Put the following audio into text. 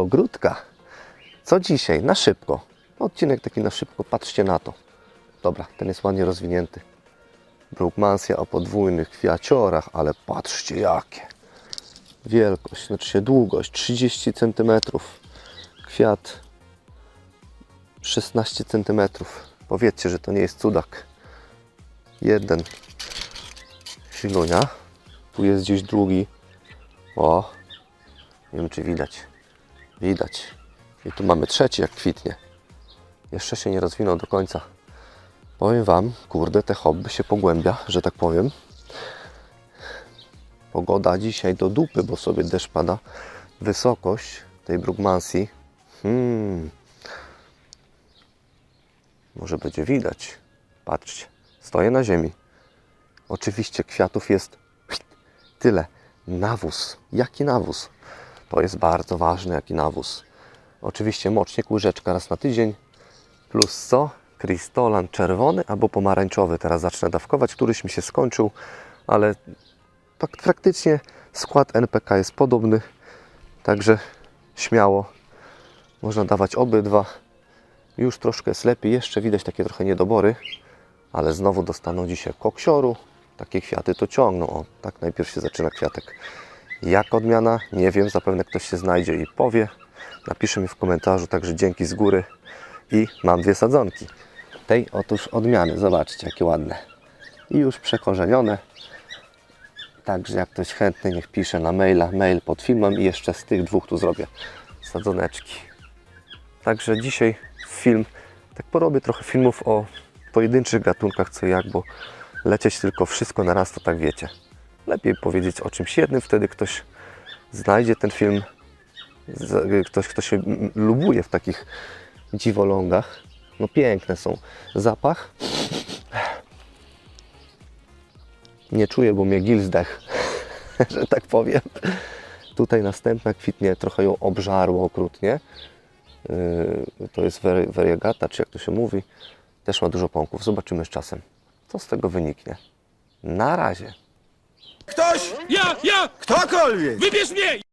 Ogródka. Co dzisiaj? Na szybko. Odcinek taki na szybko. Patrzcie na to. Dobra, ten jest ładnie rozwinięty. Brookmansia o podwójnych kwiaciorach, ale patrzcie jakie. Wielkość, znaczy się długość 30 cm. Kwiat 16 cm. Powiedzcie, że to nie jest cudak. Jeden. Silunia. Tu jest gdzieś drugi. O, nie wiem czy widać. Widać. I tu mamy trzeci, jak kwitnie. Jeszcze się nie rozwinął do końca. Powiem Wam, kurde, te hobby się pogłębia, że tak powiem. Pogoda dzisiaj do dupy, bo sobie deszcz pada. Wysokość tej Brugmansji. Hmm. Może będzie widać. Patrzcie, stoję na ziemi. Oczywiście kwiatów jest tyle. Nawóz. Jaki nawóz? To jest bardzo ważne, jaki nawóz. Oczywiście mocznik, łyżeczka raz na tydzień. Plus co? Kristolan czerwony albo pomarańczowy. Teraz zacznę dawkować. Któryś mi się skończył, ale tak praktycznie skład NPK jest podobny. Także śmiało można dawać obydwa. Już troszkę jest lepiej. Jeszcze widać takie trochę niedobory, ale znowu dostaną dzisiaj koksioru. Takie kwiaty to ciągną. O, tak najpierw się zaczyna kwiatek. Jak odmiana? Nie wiem. Zapewne ktoś się znajdzie i powie. Napisze mi w komentarzu. Także dzięki z góry. I mam dwie sadzonki. Tej otóż odmiany. Zobaczcie, jakie ładne. I już przekorzenione. Także jak ktoś chętny, niech pisze na maila, mail pod filmem i jeszcze z tych dwóch tu zrobię sadzoneczki. Także dzisiaj film, tak porobię trochę filmów o pojedynczych gatunkach co jak, bo lecieć tylko wszystko na raz, to tak wiecie. Lepiej powiedzieć o czymś jednym, wtedy ktoś znajdzie ten film, ktoś, kto się lubuje w takich dziwolągach. No piękne są. Zapach nie czuję, bo mnie gil zdech, że tak powiem. Tutaj następna kwitnie, trochę ją obżarło okrutnie. Yy, To jest vari- variegata, czy jak to się mówi. Też ma dużo pąków. Zobaczymy z czasem, co z tego wyniknie. Na razie. Ktoś! Ja, ja! Ktokolwiek! Wybierz mnie!